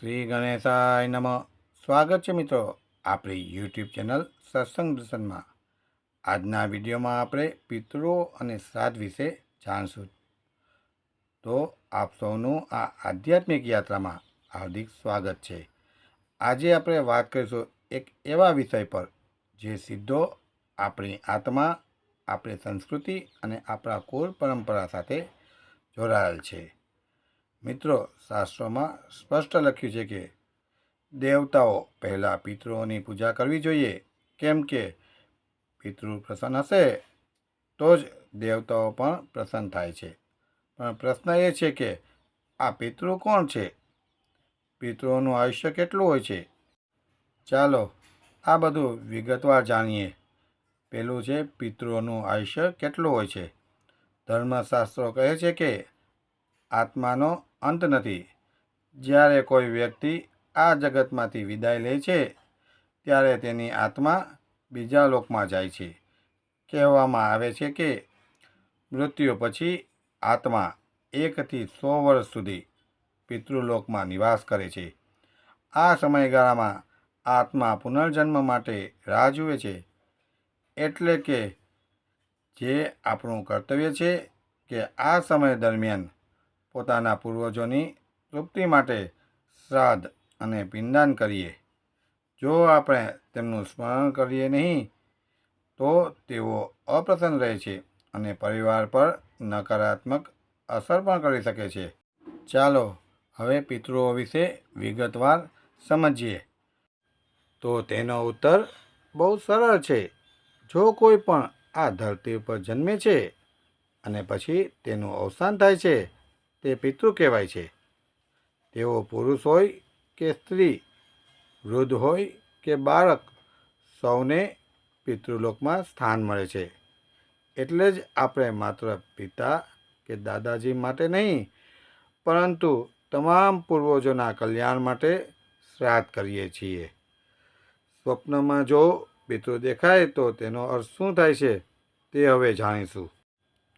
શ્રી ગણેશાય નમ. સ્વાગત છે મિત્રો આપણી યુટ્યુબ ચેનલ સત્સંગ દર્શનમાં. આજના વિડીયોમાં આપણે પિતૃઓ અને શ્રાદ્ધ વિશે જાણશું. તો આપ સૌનું આ આધ્યાત્મિક યાત્રામાં હાર્દિક સ્વાગત છે. આજે આપણે વાત કરીશું એક એવા વિષય પર જે સીધો આપણી આત્મા, આપણી સંસ્કૃતિ અને આપણા કુળ પરંપરા સાથે જોડાયેલ છે. મિત્રો, શાસ્ત્રોમાં સ્પષ્ટ લખ્યું છે કે દેવતાઓ પહેલાં પિતૃઓની પૂજા કરવી જોઈએ. કેમ કે પિતૃ પ્રસન્ન હશે, તો જ દેવતાઓ પણ પ્રસન્ન થાય છે. પણ પ્રશ્ન એ છે કે આ પિતૃ કોણ છે? પિતૃઓનું આયુષ્ય કેટલું હોય છે? ચાલો આ બધું વિગતવાર જાણીએ. પેલું છે, પિતૃઓનું આયુષ્ય કેટલું હોય છે? ધર્મશાસ્ત્રો કહે છે કે આત્માનો અંત નથી. જ્યારે કોઈ વ્યક્તિ આ જગતમાંથી વિદાય લે છે, ત્યારે તેની આત્મા બીજા લોકમાં જાય છે. કહેવામાં આવે છે કે મૃત્યુ પછી આત્મા એકથી સો વર્ષ સુધી પિતૃલોકમાં નિવાસ કરે છે. આ સમયગાળામાં આત્મા પુનર્જન્મ માટે રાહ જુએ છે. એટલે કે જે આપણું કર્તવ્ય છે કે આ સમય દરમિયાન પોતાના પૂર્વજોની તૃપ્તિ માટે શ્રાદ્ધ અને પિંડદાન કરીએ. જો આપણે તેમનું સ્મરણ કરીએ નહીં, તો તેઓ અપ્રસન્ન રહે છે અને પરિવાર પર નકારાત્મક અસર પણ કરી શકે છે. ચાલો હવે પિતૃઓ વિશે વિગતવાર સમજીએ. તો તેનો ઉત્તર બહુ સરળ છે. જો કોઈ પણ આ ધરતી પર જન્મે છે અને પછી તેનું અવસાન થાય છે તે પિતૃ કહેવાય છે. તેઓ પુરુષ હોય કે સ્ત્રી, વૃદ્ધ હોય કે બાળક, સૌને પિતૃલોકમાં સ્થાન મળે છે. એટલે જ આપણે માત્ર પિતા કે દાદાજી માટે નહીં, પરંતુ તમામ પૂર્વજોના કલ્યાણ માટે શ્રાદ્ધ કરીએ છીએ. સ્વપ્નમાં જો પિતૃ દેખાય તો તેનો અર્થ શું થાય છે તે હવે જાણીશું.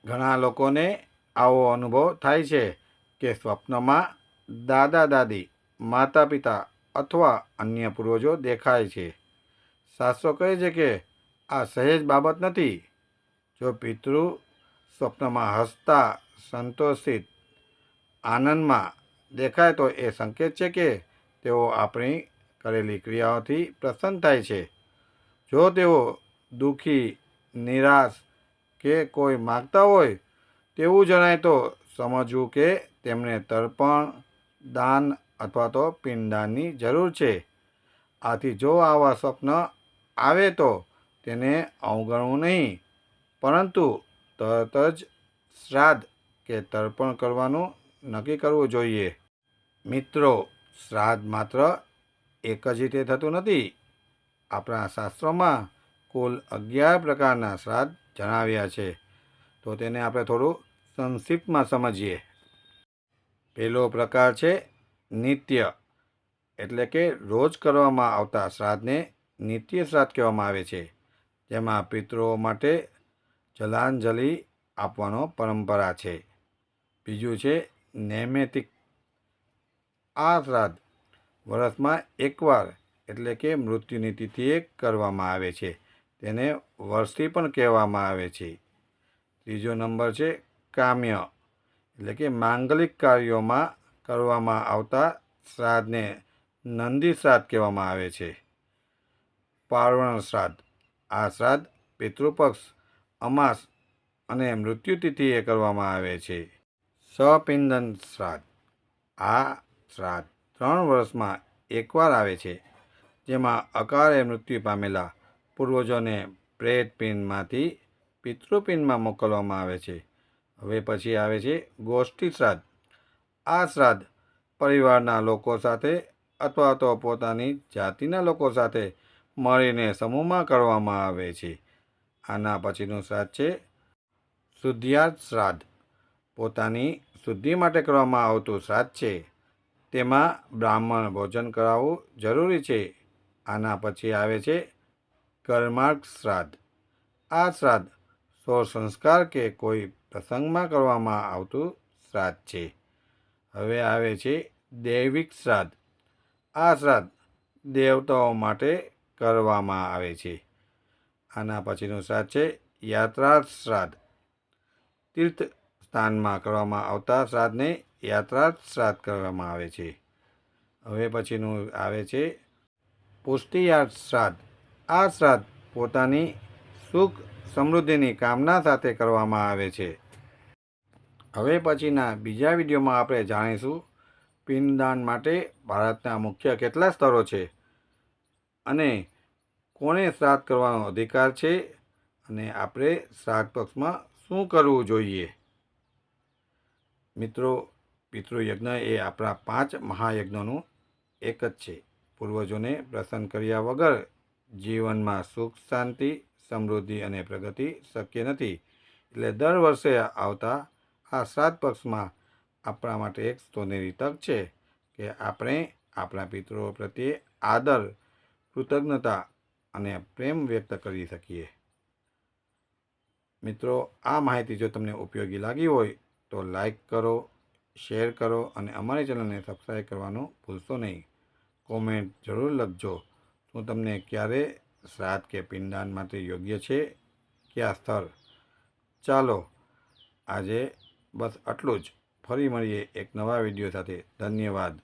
ઘણા લોકોને આવો અનુભવ થાય છે. કે સ્વપ્નમાં દાદા દાદી, માતા પિતા અથવા અન્ય પૂર્વજો દેખાય છે. શાસ્ત્રો કહે છે કે આ સહેજ બાબત નથી. જો પિતૃ સ્વપ્નમાં હસતા, સંતોષિત, આનંદમાં દેખાય તો એ સંકેત છે કે તેઓ આપણી કરેલી ક્રિયાઓથી પ્રસન્ન થાય છે. જો તેઓ દુઃખી, નિરાશ કે કોઈ માગતા હોય, તેવું જણાય તો સમજવું કે તેમને તર્પણ, દાન અથવા તો પિંડદાનની જરૂર છે. આથી જો આવા સ્વપ્ન આવે તો તેને અવગણવું નહીં. પરંતુ તરત જ શ્રાદ્ધ કે તર્પણ કરવાનું નક્કી કરવું જોઈએ. મિત્રો, શ્રાદ્ધ માત્ર એક જ રીતે થતું નથી. આપણા શાસ્ત્રોમાં કુલ અગિયાર પ્રકારના શ્રાદ્ધ જણાવ્યા છે. તો તેને આપણે થોડું સંક્ષિપ્તમાં સમજીએ. પહેલો પ્રકાર છે નિત્ય. એટલે કે રોજ કરવામાં આવતા શ્રાદ્ધને નિત્ય શ્રાદ્ધ કહેવામાં આવે છે. જેમાં પિતૃઓ માટે જલાંજલિ આપવાનો પરંપરા છે. બીજું છે નૈમિતિક. આ શ્રાદ્ધ વર્ષમાં એકવાર એટલે કે મૃત્યુની તિથિએ કરવામાં આવે છે. તેને વર્ષથી પણ કહેવામાં આવે છે. ત્રીજો નંબર છે કામ્ય એટલે કે માંગલિક કાર્યોમાં કરવામાં આવતા શ્રાદ્ધને નંદી શ્રાદ્ધ કહેવામાં આવે છે. પાર્વણ શ્રાદ્ધ. આ શ્રાદ્ધ પિતૃપક્ષ, અમાસ અને મૃત્યુતિથિએ કરવામાં આવે છે. સપિંદન શ્રાદ્ધ. આ શ્રાદ્ધ ત્રણ વર્ષમાં એકવાર આવે છે, જેમાં અકાળે મૃત્યુ પામેલા પૂર્વજોને પ્રેતપિંડમાંથી પિતૃપિંડમાં મોકલવામાં આવે છે. હવે પછી આવે છે ગોષ્ઠી શ્રાદ્ધ. આ શ્રાદ્ધ પરિવારના લોકો સાથે અથવા તો પોતાની જાતિના લોકો સાથે મળીને સમૂહમાં કરવામાં આવે છે. આના પછીનું શ્રાદ્ધ છે શુદ્ધિયાર્થ શ્રાદ્ધ. પોતાની શુદ્ધિ માટે કરવામાં આવતું શ્રાદ્ધ છે. તેમાં બ્રાહ્મણ ભોજન કરાવવું જરૂરી છે. આના પછી આવે છે કર્માર્ગ શ્રાદ્ધ. આ શ્રાદ્ધ સો સંસ્કાર કે કોઈ પ્રસંગમાં કરવામાં આવતું શ્રાદ્ધ છે. હવે આવે છે દૈવિક શ્રાદ્ધ. આ શ્રાદ્ધ દેવતાઓ માટે કરવામાં આવે છે. આના પછીનું શ્રાદ્ધ છે યાત્રાર્થ શ્રાદ્ધ. તીર્થ સ્થાનમાં કરવામાં આવતા શ્રાદ્ધને યાત્રાર્થ શ્રાદ્ધ કરવામાં આવે છે. હવે પછીનું આવે છે પુષ્ટિયાર્થ શ્રાદ્ધ. આ શ્રાદ્ધ પોતાની સુખ સમૃદ્ધિની કામના સાથે કરવામાં આવે છે. હવે પછીના બીજા વિડીયોમાં આપણે જાણીશું પિંડદાન માટે ભારતના મુખ્ય કેટલા સ્તરો છે અને કોને શ્રાદ્ધ કરવાનો અધિકાર છે અને આપણે શ્રાદ્ધ પક્ષમાં શું કરવું જોઈએ. મિત્રો, પિતૃયજ્ઞ એ આપણા પાંચ મહાયજ્ઞોનું એક જ છે. પૂર્વજોને પ્રસન્ન કર્યા વગર જીવનમાં સુખ, શાંતિ, સમૃદ્ધિ અને પ્રગતિ શક્ય નથી. એટલે દર વર્ષે આવતા આ શ્રાદ્ધ પક્ષમાં આપણા માટે એક સોનેરી તક છે કે આપણે આપણા પિતૃઓ પ્રત્યે આદર, કૃતજ્ઞતા અને પ્રેમ વ્યક્ત કરી શકીએ. મિત્રો, આ માહિતી જો તમને ઉપયોગી લાગી હોય તો લાઈક કરો, શેર કરો અને અમારી ચેનલને સબસ્ક્રાઈબ કરવાનું ભૂલશો નહીં. કોમેન્ટ જરૂર લખજો. શું તમને ક્યારે શ્રાદ્ધ કે પિંડદાન માટે યોગ્ય છે? કયા સ્થળ? ચાલો, આજે બસ આટલું જ. ફરી મળીએ એક નવા વીડિયો સાથે. ધન્યવાદ.